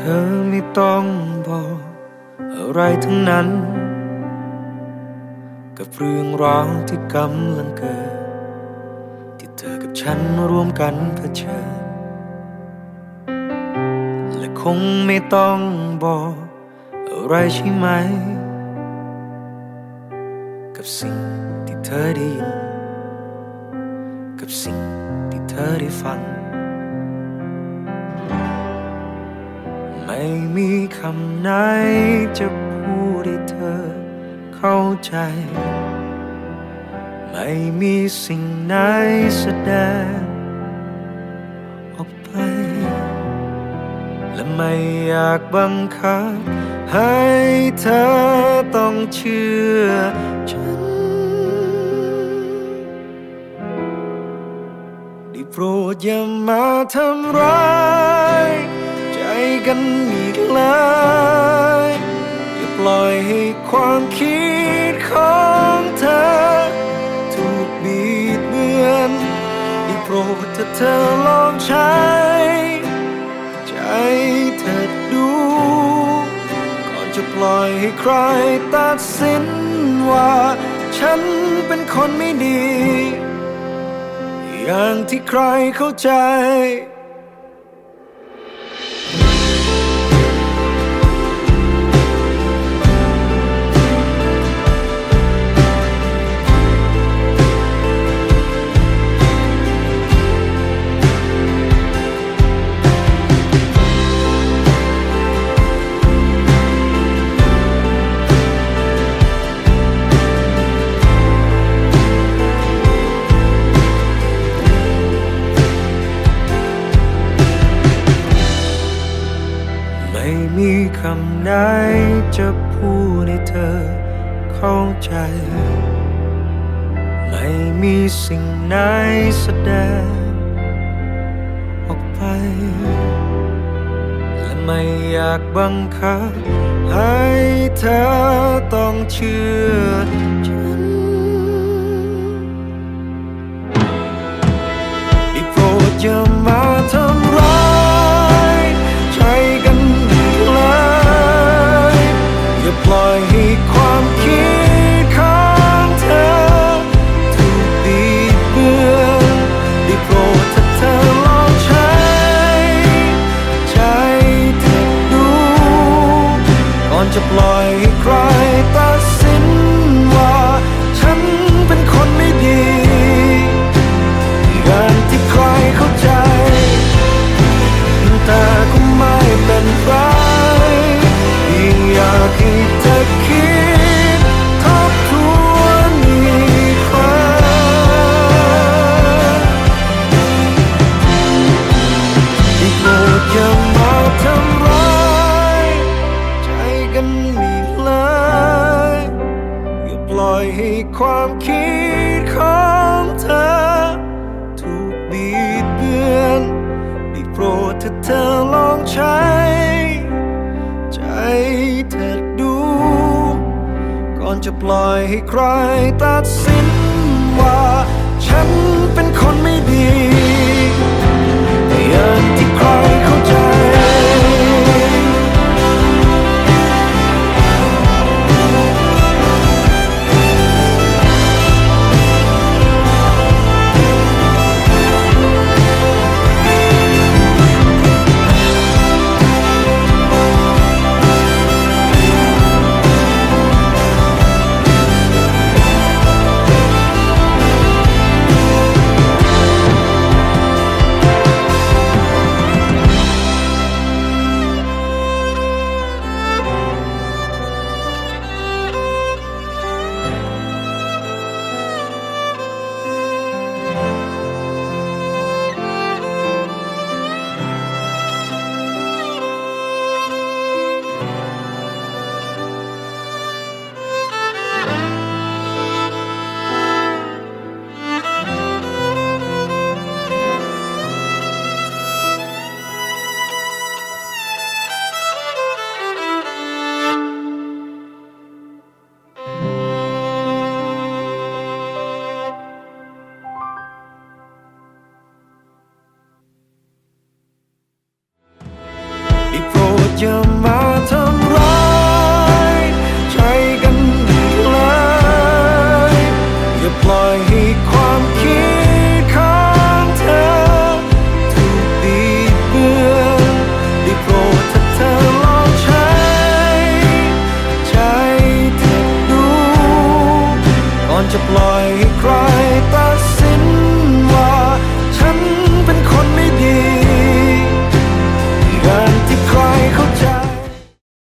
ธอไม่ต้องบอกอะไรทั้งนั้น กับเรื่องราวที่กำลังเกิด ที่เธอกับฉันร่วมกันเผชิญและคงไม่ต้องบอกอะไรใช่ไหม กับสิ่งที่เธอได้ยิน กับสิ่งที่เธอได้ฟัง ม่มีคำไหนจะพูดให้เธอเข้าใจ ไม่มีสิ่งไหนแสดงออกไป และไม่อยากบังคับ ให้เธอต้องเชื่อฉันได้โปรดอย่ามาทำร้าย กันอีกเลยอย่าปล่อยให้ความคิดของเธอ ถูกบีดเบือนได้โปรดถ้าเธอลองใช้ ใจเธอดู ก่อนจะปล่อยให้ใครตัดสินว่า ฉันเป็นคนไม่ดี อย่างที่ใครเข้าใจ มีคำใดจะพูดให้เธอเข้าใจ ไม่มีสิ่งไหนแสดงออกไป และไม่อยากบังคับให้เธอต้องเชื่อ ความคิดของเธอ ถูกบีดเบือนได้โปรดถ้าเธอลองใช้ ใจเธอดู ก่อนจะปล่อยให้ใครตัดสิน จะปล่อยใครไป